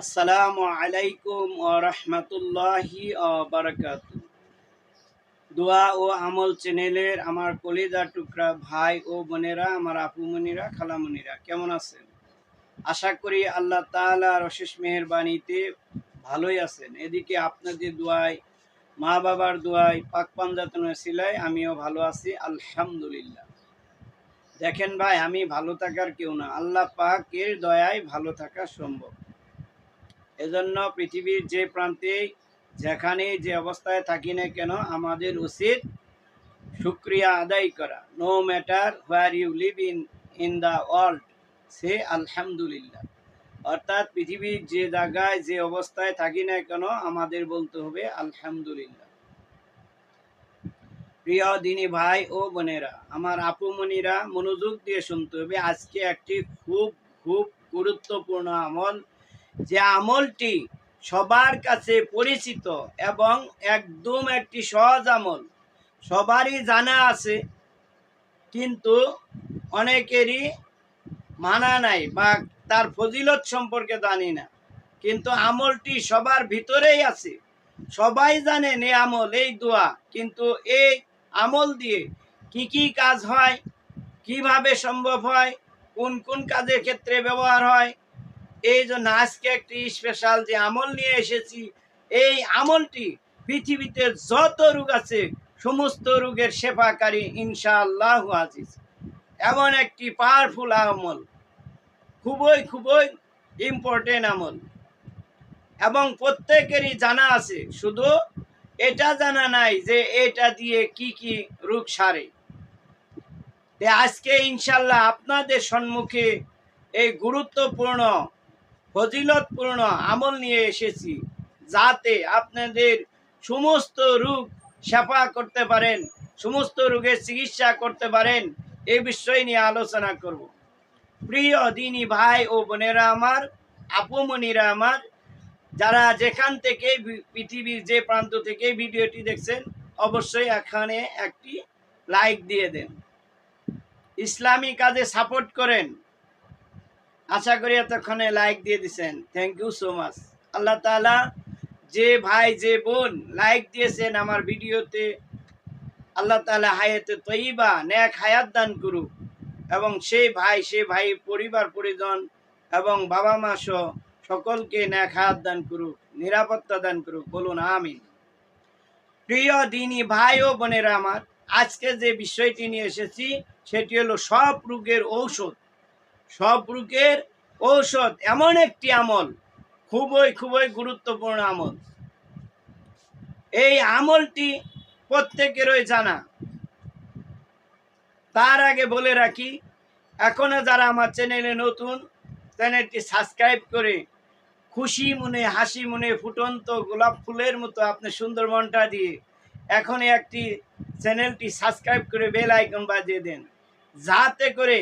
আসসালামু আলাইকুম ও রহমতুল্লাহি বারাকাত। দোয়া ও আমল চ্যানেলের আমার কলিজার টুকরা ভাই ও বোনেরা, আমার আপুমনিরা খালামনিরা কেমন আছেন? আশা করি আল্লাহ তাআলার অশেষ মেহেরবানিতে ভালোই আছেন। এদিকে আপনাদের দোয়ায়, মা বাবার দোয়ায় পাক পাঞ্জাতনের সিলাই আমিও ভালো আছি, আলহামদুলিল্লাহ। দেখেন ভাই, আমি ভালো থাকার কেউ না। আল্লাহ পাকের দয়ায় ভালো থাকা সম্ভব। এজন্য পৃথিবীর যে প্রান্তে যেখানে যে অবস্থায় থাকি না কেন, আমাদের উচিত শুক্রিয়া আদায় করা। No matter where you live in in the world say আলহামদুলিল্লাহ অর্থাৎ পৃথিবীর যে জায়গায় যে অবস্থায় থাকি না কেন, আমাদের বলতে হবে আলহামদুলিল্লাহ প্রিয় দিনী ভাই ও বোনেরা, আমার আপুমনিরা মনোযোগ দিয়ে শুনতে হবে। আজকে একটি খুব খুব গুরুত্বপূর্ণ আমল যে আমলটি সবার কাছে পরিচিত এবং একদম একটি সহজ আমল। সবারই জানা আছে, কিন্তু অনেকেরই মানা নাই বা তার ফজিলত সম্পর্কে জানি না। কিন্তু আমলটি সবার ভিতরেই আছে। সবাই জানেন এই আমল, এই দোয়া, কিন্তু এই আমল দিয়ে কি কি কাজ হয়, কীভাবে সম্ভব হয়, কোন কোন কাজের ক্ষেত্রে ব্যবহার হয় এই জন্য আজকে একটি স্পেশাল যে আমল নিয়ে এসেছি, এই আমলটি পৃথিবীতে যত রোগ আছে, সমস্ত রোগের সেবাকারী ইনশাআল্লাহ আজিজ। এমন একটি পাওয়ারফুল আমল, খুবই খুবই ইম্পর্টেন্ট আমল। এবং প্রত্যেকেরই জানা আছে, শুধু এটা জানা নাই যে এটা দিয়ে কি কি রোগ সারে। আজকে ইনশাল্লাহ আপনাদের সম্মুখে এই গুরুত্বপূর্ণ ফজিলতপূর্ণ আমল নিয়ে এসেছি যাতে আপনাদের সমস্ত রোগ সেবা করতে পারেন, সমস্ত রোগের চিকিৎসা করতে পারেন এই বিষয় নিয়ে আলোচনা করব। প্রিয় দিনী ভাই ও বোনেরা আমার আপুমনিরা আমার, যারা যেখান থেকে পৃথিবীর যে প্রান্ত থেকে ভিডিওটি দেখছেন, অবশ্যই এখানে একটি লাইক দিয়ে দেন। ইসলামী কাজে সাপোর্ট করেন। আশা করি এতক্ষণে লাইক দিয়ে দিছেন। থ্যাংক ইউ সো মাচ আল্লাহ তাআলা যে ভাই, যে বোন লাইক দিয়েছেন আমার ভিডিওতে, আল্লাহ তাআলা হায়াতে তৈবা ন্যাক হায়াত দান করুক। এবং সেই ভাই সে ভাই পরিবার, পরিজন এবং বাবা মা সহ সকলকে ন্যাক হায়াত দান করুক, নিরাপত্তা দান করুক, বলুন আমিন। প্রিয় দিনী ভাই ও বোনেরা আমার, আজকে যে বিষয়টি নিয়ে এসেছি, সেটি হলো সব রোগের ঔষধ। সব রোগের ঔষধ এমন একটি আমল, খুবই খুবই গুরুত্বপূর্ণ আমল। এই আমলটি প্রত্যেকেরই জানা। তার আগে বলে রাখি, এখনও যারা আমার চ্যানেলে নতুন, চ্যানেলটি সাবস্ক্রাইব করে খুশি মনে, হাসি মনে, ফুটন্ত গোলাপ ফুলের মতো আপনি সুন্দর মনটা দিয়ে এখনই একটি চ্যানেলটি সাবস্ক্রাইব করে বেল আইকন বাজিয়ে দেন। যাতে করে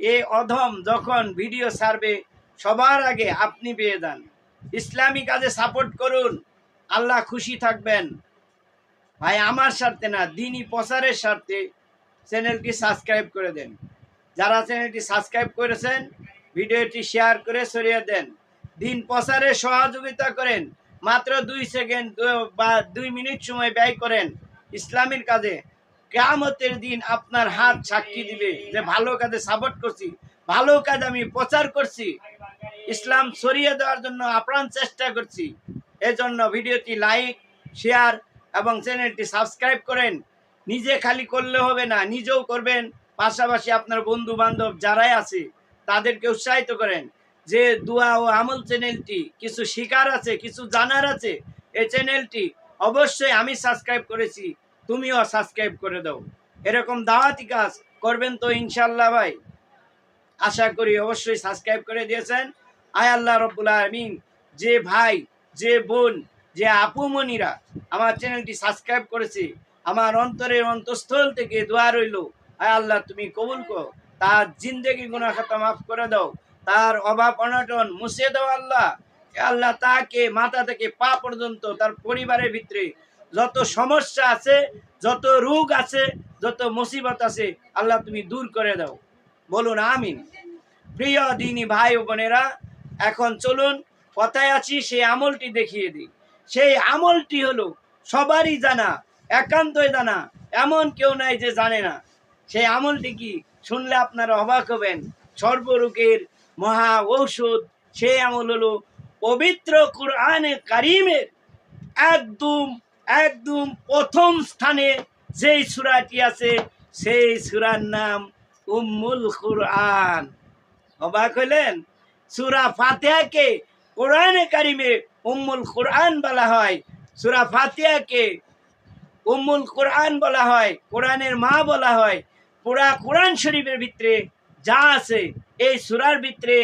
এ অধম যখন ভিডিও ছাড়বে সবার আগে আপনি পেয়ে যান। ইসলামী কাজে সাপোর্ট করুন। আল্লাহ খুশি থাকবেন। ভাই, আমার স্বার্থে না, দিনই প্রচারের স্বার্থে চ্যানেলটি সাবস্ক্রাইব করে দেন। যারা চ্যানেলটি সাবস্ক্রাইব করেছেন, ভিডিওটি শেয়ার করে ছড়িয়ে দেন। দিন প্রচারে সহযোগিতা করেন। মাত্র দুই সেকেন্ড বা দুই মিনিট সময় ব্যয় করেন ইসলামের কাজে। কেয়ামতের দিন আপনার হাত সাক্ষী দিবে যে ভালো কাজে সাপোর্ট করছি, ভালো কাজ আমি প্রচার করছি। ইসলাম ছড়িয়ে দেওয়ার জন্য আপ্রাণ চেষ্টা করছি। এজন্য ভিডিওটি লাইক, শেয়ার এবং চ্যানেলটি সাবস্ক্রাইব করেন। নিজে খালি করলে হবে না, নিজেও করবেন। পাশাপাশি আপনার বন্ধু বান্ধব যারাই আছে, তাদেরকে উৎসাহিত করেন যে দোয়া ও আমল চ্যানেলটি কিছু শিকার আছে, কিছু জানার আছে। এই চ্যানেলটি অবশ্যই আমি সাবস্ক্রাইব করেছি। তুমিও সাবস্ক্রাইব করে দাও। এরকম দাওয়াতি কাজ করবেন তো ইনশাল্লাহ ভাই। আশা করি অবশ্যই সাবস্ক্রাইব করে দিয়েছেন। আয় আল্লাহ রব্বুল আলমিন, যে ভাই, যে বোন, যে আপুমনিরা আমার চ্যানেলটি সাবস্ক্রাইব করেছে, আমার অন্তরের অন্তঃস্থল থেকে দোয়া রইল। আয় আল্লাহ তুমি কবুল করো, তার জিন্দেগি গুণা খাতা মাফ করে দাও, তার অভাব অনটন মুছে দাও আল্লাহ। আল্লাহ তাকে মাথা থেকে পা পর্যন্ত, তার পরিবারের ভিতরে যত সমস্যা আছে, যত রোগ আছে, যত মুসিবত আছে, আল্লাহ তুমি দূর করে দাও। বলুন, আমিন। প্রিয় দিনী ভাই বোনেরা, এখন চলুন কথায় আছি, সেই আমলটি দেখিয়ে দিই। সেই আমলটি হলো, সবারই জানা, একান্তই জানা, এমন কেউ নাই যে জানে না। সেই আমলটি কি? শুনলে আপনারা অবাক হবেন। সর্বরোগের মহা ঔষধ, সেই আমল হলো পবিত্র কোরআনে কারিমের একদম একদম প্রথম স্থানে যেই সূরাটি আছে, সেই সূরার নাম উম্মুল কোরআন। অবাক হইলেন? সূরা ফাতিহাকে কোরআনে কারিমে উম্মুল কোরআন বলা হয়। সূরা ফাতিহাকে উম্মুল কোরআন বলা হয়, কোরআনের মা বলা হয়। পুরা কোরআন শরীফের ভিতরে যা আছে, এই সূরার ভিতরে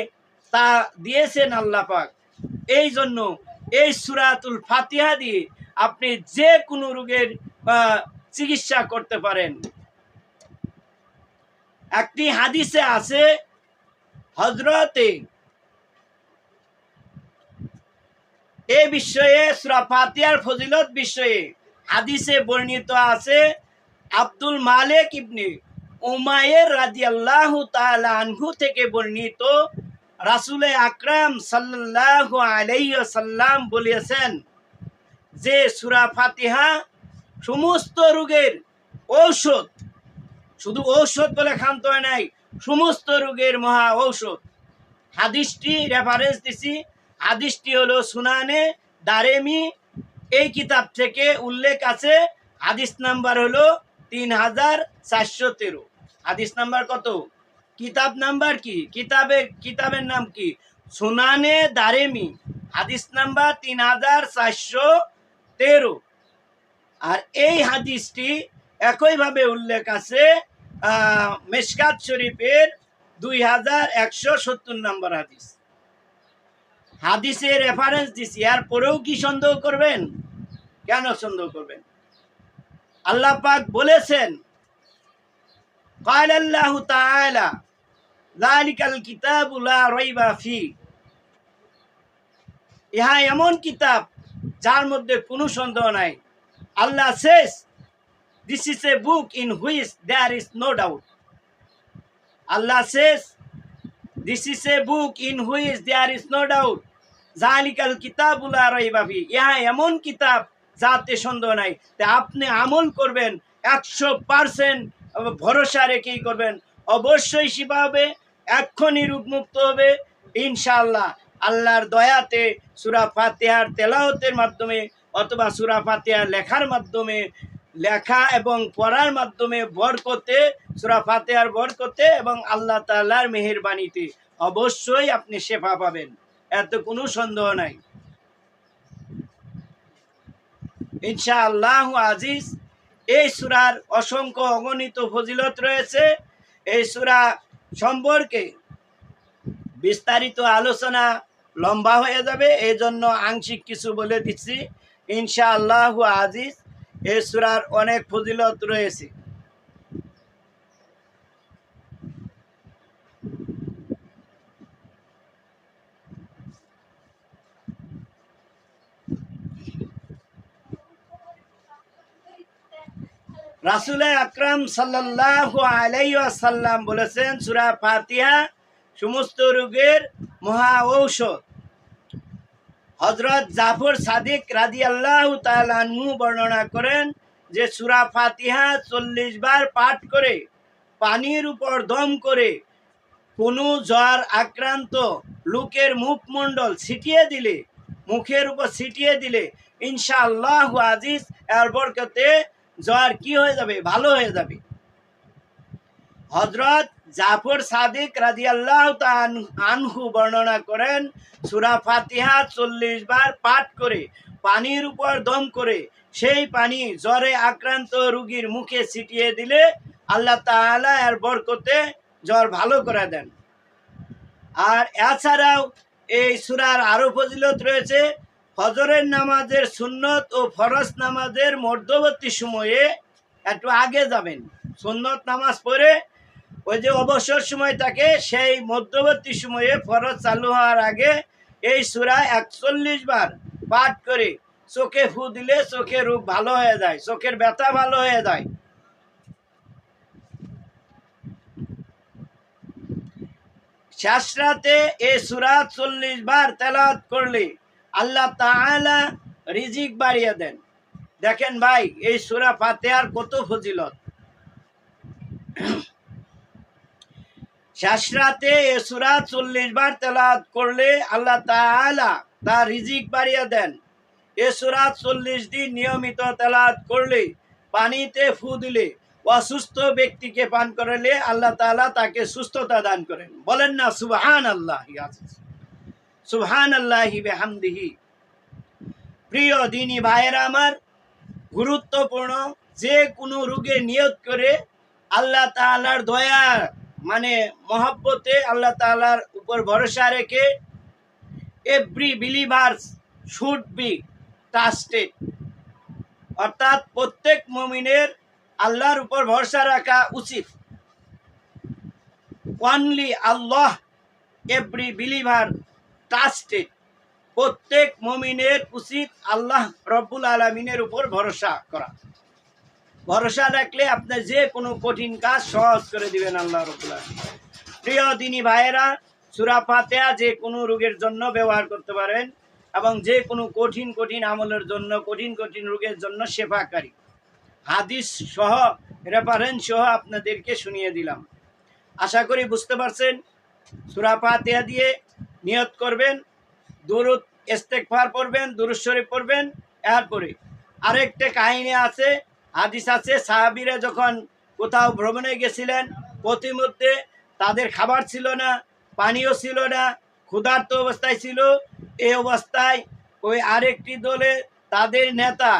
তা দিয়েছেন আল্লাহ পাক। এই জন্য এই সুরাতুল ফাতিহা দিয়ে আপনি যে কোনো রোগের চিকিৎসা করতে পারেন। একটি হাদিসে আছে হজরতে এ বিষয়ে, সুরা ফাতিহার ফজিলত বিষয়ে হাদিসে বর্ণিত আছে, আব্দুল মালিক ইবনে উমায়ের রাদিয়াল্লাহু তাআলা আনহু থেকে বর্ণিত। রাসূলে আকরাম সাল্লাল্লাহু আলাইহি সাল্লাম বলেছেন যে সুরা ফাতিহা সমস্ত রোগের ঔষধ, শুধু ঔষধ বলে ক্ষান্ত হয় নাই, সমস্ত রোগের মহা ঔষধ। হাদিসটি রেফারেন্স দিছি। হাদিসটি হলো সুনানে দারেমি। এই কিতাব থেকে উল্লেখ আছে, হাদিস নাম্বার হলো তিন হাজার চারশো তেরো। হাদিস নাম্বার কত? কিতাব নাম্বার কি? কিতাবের কিতাবের নাম কি? সুনানে দারেমি। হাদিস নাম্বার তিন হাজার চারশো তেরো আর এই হাদিসটি একইভাবে উল্লেখ আছে আহ, মেশকাত শরীফের দুই হাজার একশো সত্তর নম্বর হাদিস হাদিসের রেফারেন্স দিছি আর পরেও কি সন্দেহ করবেন কেন সন্দেহ করবেন আল্লাহ পাক বলেছেন قال الله تعالى ذلك الكتاب لا ريب فيه ইহা এমন কিতাব যার মধ্যে কোনো সন্দেহ নাই। আল্লাহ শেষ। This is a book in which there is no doubt আল্লাহ শেষ। This is a book in which there is no doubt জালিকাল কিতাবুলা রইবাবি ইহা এমন কিতাব যাতে সন্দেহ নাই। তা আপনি আমল করবেন, একশো পার্সেন্ট ভরসা রেখেই করবেন। অবশ্যই শিবা হবে, এক্ষুনি রূপমুক্ত হবে, ইনশাআল্লাহ। আল্লাহর দয়াতে সুরা ফাতেহার তেলাওতের মাধ্যমে অথবা সুরা ফাতেহার লেখার মাধ্যমে, লেখা এবং পড়ার মাধ্যমে বরকতে, সুরা ফাতেহার বরকতে এবং আল্লাহ তাআলার মেহেরবানিতে অবশ্যই আপনি শেফা পাবেন। এত কোনো সন্দেহ নাই। ইনশাআল্লাহ আজিজ, এই সুরার অসংখ্য অগণিত ফজিলত রয়েছে। এই সুরা সম্পর্কে বিস্তারিত আলোচনা লম্বা হয়ে যাবে এই জন্য আংশিক কিছু বলে দিচ্ছি। ইনশাআল্লাহ আজিজ, এই সুরার অনেক ফজিলত রয়েছে। রাসুল আকরাম সাল্লাল্লাহু আলাইহি ওয়াসাল্লাম বলেছেন, সুরা ফাতিহা সমস্ত রোগের মহা ঔষধ। হজরত জাফর সাদিক রাদিয়াল্লাহু তাআলা আনহু বর্ণনা করেন যে সুরা ফাতিহা চল্লিশ বার পাঠ করে, পানির উপর দম করে, কোনো জ্বর আক্রান্ত লোকের মুখমণ্ডল ছিটিয়ে দিলে, মুখের উপর ছিটিয়ে দিলে, ইনশাআল্লাহ আজিজ, এর বরকতে জ্বর কি হয়ে যাবে? ভালো হয়ে যাবে। হজরত জাফর সাদিক রাজি আল্লাহ আনহু বর্ণনা করেন, সুরা ফাতিহা চল্লিশ বার পাঠ করে, পানির উপর দম করে, সেই পানি জ্বরে আক্রান্ত রুগীর মুখে ছিটিয়ে দিলে আল্লাহ তাআলা এর বরকতে জ্বর ভালো করে দেন। আর এছাড়াও এই সুরার আরও ফজিলত রয়েছে, ফজরের নামাজের সুন্নত ও ফরজ নামাজের মধ্যবর্তী সময়ে একটু আগে যাবেন। সুন্নত নামাজ পড়ে ওই যে অবসর সময় থাকে, সেই মধ্যবর্তী সময়ে ফরজ চালু হওয়ার আগে এই সুরা একচল্লিশ বার পাঠ করে। চোখে ফু দিলে চোখের রূপ ভালো হয়ে যায়, চোখের ব্যথা ভালো হয়ে যায়। শেষ রাতে এ সুরা চল্লিশ বার তেলাওয়াত করলে আল্লাহ তাআলা রিজিক বাড়িয়ে দেন। দেখেন ভাই, এই সুরা ফাতেহার কত ফজিলত। শেষ রাতে এ চল্লিশ বার তেলাওয়াত করলে আল্লাহ তাআলা তার রিজিক বাড়িয়ে দেন। এ সুরা চল্লিশ দিন নিয়মিত তেলাওয়াত করলে, পানিতে ফু দিলে অসুস্থ ব্যক্তিকে পান করালে আল্লাহ তাআলা তাকে সুস্থতা দান করেন। বলেন না সুবহান আল্লাহ সুবহান আল্লাহি বেহামদিহি। প্রিয় দিনী ভাইয়েরা আমার, গুরুত্বপূর্ণ যে কোনো রোগে নিয়ত করে আল্লাহ তাআলার দয়া মানে মহব্বতে আল্লাহ তাআলার উপর ভরসা রেখে every believers should be trusted অর্থাৎ প্রত্যেক মমিনের আল্লাহর উপর ভরসা রাখা উচিত। অনলি আল্লাহ এভরি বিলিভার ট্রাস্টেড প্রত্যেক মমিনের উচিত আল্লাহ রব্বুল আলমিনের উপর ভরসা করা। ভরসা রাখলে আপনার যে কোনো কঠিন কাজ সহজ করে দিবেন আল্লাহ রব্বুল আলমিন। প্রিয় দিনী ভাইয়েরা, সুরা ফাতেহা যে কোনো রোগের জন্য ব্যবহার করতে পারেন এবং যে কোনো কঠিন কঠিন আমলের জন্য, কঠিন কঠিন রোগের জন্য সেবাকারী হাদিস সহ রেফারেন্স সহ আপনাদেরকে শুনিয়ে দিলাম। আশা করি বুঝতে পারছেন, সুরা ফাতেহা দিয়ে নিয়ত করবেন, দুরুদ ইস্তেকফার পড়বেন, দুরুদ শরীফ পড়বেন, এরপরে আরেকটা কাহিনী আছে হাদিস আছে, সাহাবিরা যখন কোথাও ভ্রমণে গেছিলেন, প্রতিমধ্যে তাদের খাবার ছিল না, পানীয় ছিল না, ক্ষুধার্ত অবস্থায় ছিল। এই অবস্থায় ওই আরেকটি দলে তাদের নেতা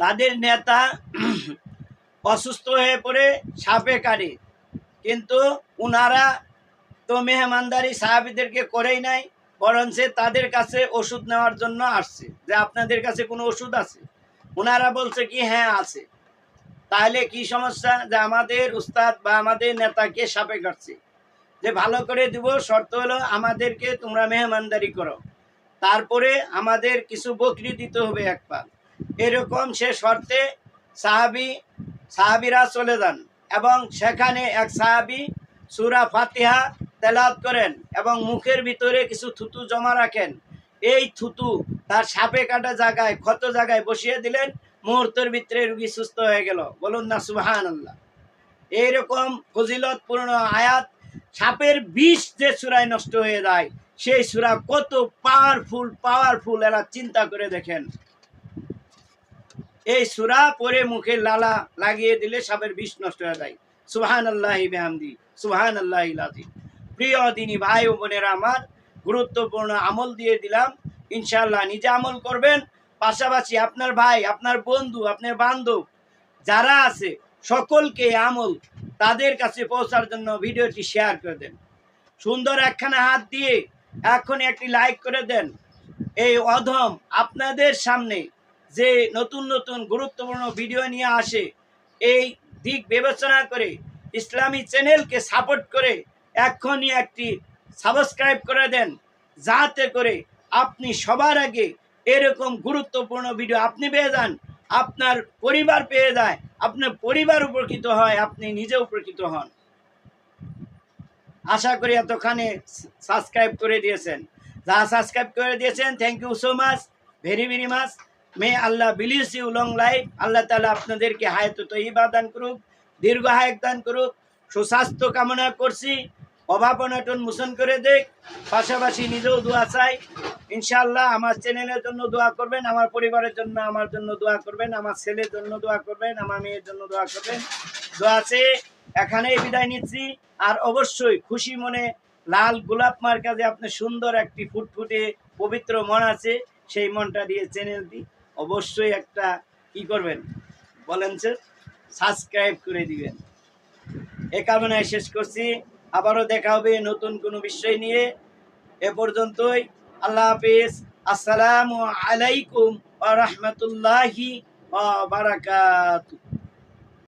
তাদের নেতা অসুস্থ হয়ে পড়ে সাপে কাটে। কিন্তু উনারা তো মেহমানদারি সাহাবিদেরকে করেই নাই, বরঞ্চ তাদের কাছে ওষুধ নেওয়ার জন্য আসছে। যে আপনাদের কাছে কোনো ওষুধ আছে? ওনারা বলছে কি হ্যাঁ আছে। তাহলে কি সমস্যা? যে আমাদের উস্তাদ বা আমাদের নেতাকে সাপে কাটছে। যে ভালো করে দিব, শর্ত হলো আমাদেরকে তোমরা মেহমানদারি করো। তারপরে আমাদের কিছু বকরি দিতে হবে এক পা। এরকম সে শর্তে সাহাবি, সাহাবিরা চলে যান এবং সেখানে এক সাহাবি সুরা ফাতিহা তেলাত করেন এবং মুখের ভিতরে কিছু থুতু জমা রাখেন। এই থুতু তার সাপে কাটা জায়গায়, ক্ষত জায়গায় বসিয়ে দিলেন, মুহূর্তের ভিতরে রুগী সুস্থ হয়ে গেল। বলুন না সুবাহান আল্লাহ এইরকম ফজিলতপূর্ণ আয়াত, সাপের বিষ যে সুরায় নষ্ট হয়ে যায়, সেই সুরা কত পাওয়ারফুল পাওয়ারফুল এরা চিন্তা করে দেখেন। এই সুরা পরে মুখে লালা লাগিয়ে দিলে সাপের বিষ নষ্ট হয়ে যায়। সুহান আল্লাহ বেহামদি সুহান আল্লাহ প্রিয় দিনী ভাই ও বোনেরা, আমার গুরুত্বপূর্ণ আমল দিয়ে দিলাম। ইনশাল্লাহ নিজে আমল করবেন। পাশাপাশি আপনার ভাই, আপনার বন্ধু, আপনার বান্ধব, যারা আছে, সকলকে আমল তাদের কাছে পৌঁছার জন্য ভিডিওটি শেয়ার করে দেন। সুন্দর একখানা হাত দিয়ে এখনই একটি লাইক করে দেন। এই অধম আপনাদের সামনে যে নতুন নতুন গুরুত্বপূর্ণ ভিডিও নিয়ে আসে, এই দিক বিবেচনা করে ইসলামী চ্যানেলকে সাপোর্ট করে এখনই একটি সাবস্ক্রাইব করে দেন। যাতে করে আপনি সবার আগে এরকম গুরুত্বপূর্ণ ভিডিও আপনি পেয়ে যান, আপনার পরিবার পেয়ে যায়, আপনার পরিবার উপকৃত হয়, আপনি নিজে উপকৃত হন। আশা করি এতখানে সাবস্ক্রাইব করে দিয়েছেন। যা সাবস্ক্রাইব করে দিয়েছেন thank you so much very very much may Allah bless you long life আল্লাহ তালা আপনাদেরকে হায়াত তৈবা দান করুক দীর্ঘ হায়াত দান করুক, সুস্বাস্থ্য কামনা করছি। অভাব অনটন মোচন করে দেখ। পাশাপাশি নিজেও দোয়া চাই। ইনশাল্লাহ আমার চ্যানেলের জন্য দোয়া করবেন, আমার পরিবারের জন্য আমার জন্য দোয়া করবেন, আমার ছেলের জন্য দোয়া করবেন, আমার মেয়ের জন্য দোয়া করবেন। দোয়া আছে এখানেই বিদায় নিচ্ছি। আর অবশ্যই খুশি মনে লাল গোলাপ মার্কা যে আপনি সুন্দর একটি ফুটফুটে পবিত্র মন আছে, সেই মনটা দিয়ে চ্যানেলটি অবশ্যই একটা কি করবেন? বলেন স্যার সাবস্ক্রাইব করে দিবেন। এ কামনায় শেষ করছি। আবারও দেখা হবে নতুন কোনো বিষয় নিয়ে। এ পর্যন্তই। আল্লাহ হাফিজ। আসসালামু আলাইকুম আ রহমতুল্লাহি ওয়া বারাকাতুহু